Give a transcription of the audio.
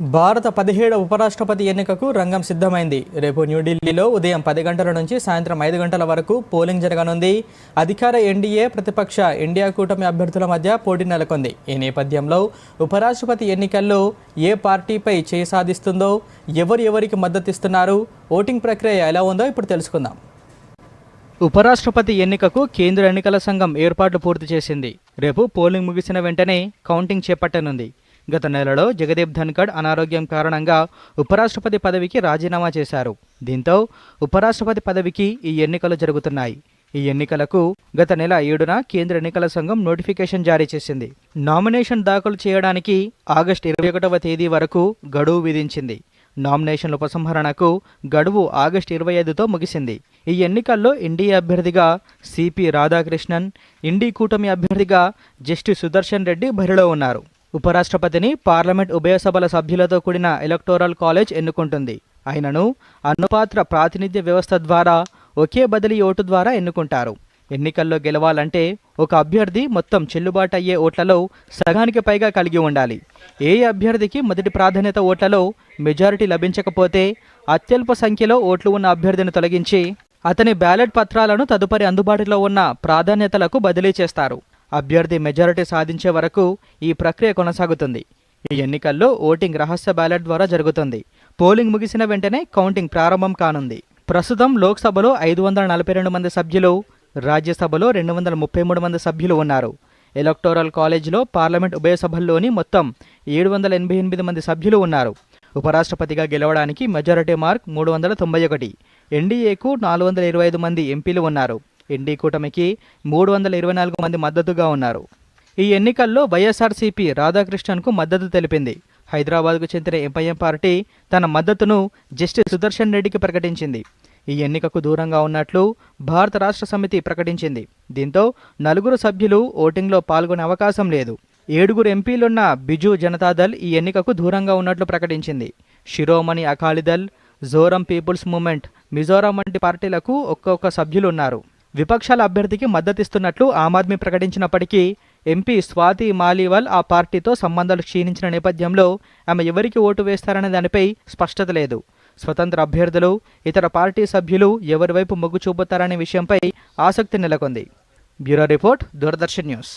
భారత పదిహేడవ ఉపరాష్ట్రపతి ఎన్నికకు రంగం సిద్ధమైంది. రేపు న్యూఢిల్లీలో ఉదయం పది గంటల నుంచి సాయంత్రం ఐదు గంటల వరకు పోలింగ్ జరగనుంది. అధికార ఎన్డీఏ ప్రతిపక్ష ఇండియా కూటమి అభ్యర్థుల మధ్య పోటీ నెలకొంది. ఈ నేపథ్యంలో ఉపరాష్ట్రపతి ఎన్నికల్లో ఏ పార్టీపై చేయి సాధిస్తుందో ఎవరు ఎవరికి మద్దతిస్తున్నారు ఓటింగ్ ప్రక్రియ ఎలా ఉందో ఇప్పుడు తెలుసుకుందాం. ఉపరాష్ట్రపతి ఎన్నికకు కేంద్ర ఎన్నికల సంఘం ఏర్పాట్లు పూర్తి చేసింది. రేపు పోలింగ్ ముగిసిన వెంటనే కౌంటింగ్ చేపట్టనుంది. గత నెలలో జగదీప్ ధన్కడ్ అనారోగ్యం కారణంగా ఉపరాష్ట్రపతి పదవికి రాజీనామా చేశారు. దీంతో ఉపరాష్ట్రపతి పదవికి ఈ ఎన్నికలు జరుగుతున్నాయి. ఈ ఎన్నికలకు గత నెల ఏడున కేంద్ర ఎన్నికల సంఘం నోటిఫికేషన్ జారీ చేసింది. నామినేషన్ దాఖలు చేయడానికి ఆగస్టు ఇరవై ఒకటవ తేదీ వరకు గడువు విధించింది. నామినేషన్ల ఉపసంహరణకు గడువు ఆగస్టు ఇరవై ఐదుతో ముగిసింది. ఈ ఎన్నికల్లో ఎన్డీఏ అభ్యర్థిగా సిపి రాధాకృష్ణన్ ఇండీ కూటమి అభ్యర్థిగా జస్టిస్ సుదర్శన్ రెడ్డి బరిలో ఉన్నారు. ఉపరాష్ట్రపతిని పార్లమెంట్ ఉభయ సభల సభ్యులతో కూడిన ఎలక్టోరల్ కాలేజ్ ఎన్నుకుంటుంది. ఆయనను అనుపాత్ర ప్రాతినిధ్య వ్యవస్థ ద్వారా ఒకే బదిలీ ఓటు ద్వారా ఎన్నుకుంటారు. ఎన్నికల్లో గెలవాలంటే ఒక అభ్యర్థి మొత్తం చెల్లుబాటు అయ్యే ఓట్లలో సగానికి పైగా కలిగి ఉండాలి. ఏ అభ్యర్థికి మొదటి ప్రాధాన్యత ఓట్లలో మెజారిటీ లభించకపోతే అత్యల్ప సంఖ్యలో ఓట్లు ఉన్న అభ్యర్థిని తొలగించి అతని బ్యాలెట్ పత్రాలను తదుపరి అందుబాటులో ఉన్న ప్రాధాన్యతలకు బదిలీ చేస్తారు. అభ్యర్థి మెజారిటీ సాధించే వరకు ఈ ప్రక్రియ కొనసాగుతుంది. ఈ ఎన్నికల్లో ఓటింగ్ రహస్య బ్యాలెట్ ద్వారా జరుగుతుంది. పోలింగ్ ముగిసిన వెంటనే కౌంటింగ్ ప్రారంభం కానుంది. ప్రస్తుతం లోక్సభలో ఐదు వందల నలభై రెండు మంది సభ్యులు రాజ్యసభలో రెండు వందల ముప్పై మూడు మంది సభ్యులు ఉన్నారు. ఎలక్టోరల్ కాలేజీలో పార్లమెంట్ ఉభయ సభల్లోని మొత్తం ఏడు వందల ఎనభై ఎనిమిది మంది సభ్యులు ఉన్నారు. ఉపరాష్ట్రపతిగా గెలవడానికి మెజారిటీ మార్క్ మూడు వందల తొంభై ఒకటి. ఎన్డీఏకు నాలుగు వందల ఇరవై ఐదు మంది ఎంపీలు ఉన్నారు. ఎన్డీ కూటమికి మూడు వందల ఇరవై నాలుగు మంది మద్దతుగా ఉన్నారు. ఈ ఎన్నికల్లో వైఎస్ఆర్సీపీ రాధాకృష్ణన్కు మద్దతు తెలిపింది. హైదరాబాద్కు చెందిన ఎంఐఎం పార్టీ తన మద్దతును జస్టిస్ సుదర్శన్ రెడ్డికి ప్రకటించింది. ఈ ఎన్నికకు దూరంగా ఉన్నట్లు భారత రాష్ట్ర సమితి ప్రకటించింది. దీంతో నలుగురు సభ్యులు ఓటింగ్లో పాల్గొనే అవకాశం లేదు. ఏడుగురు ఎంపీలున్న బిజు జనతాదళ్ ఈ ఎన్నికకు దూరంగా ఉన్నట్లు ప్రకటించింది. శిరోమణి అకాలీదళ్ జోరం పీపుల్స్ మూమెంట్ మిజోరాం వంటి పార్టీలకు ఒక్కొక్క సభ్యులు ఉన్నారు విపక్షాల అభ్యర్థికి మద్దతిస్తున్నట్లు ఆమ్ ఆద్మీ ప్రకటించినప్పటికీ ఎంపీ స్వాతి మాలీవాల్ ఆ పార్టీతో సంబంధాలు క్షీణించిన నేపథ్యంలో ఆమె ఎవరికి ఓటు వేస్తారనే దానిపై స్పష్టత లేదు. స్వతంత్ర అభ్యర్థులు ఇతర పార్టీ సభ్యులు ఎవరి వైపు మొగ్గు చూపుతారనే విషయంపై ఆసక్తి నెలకొంది. Bureau report Doordarshan news.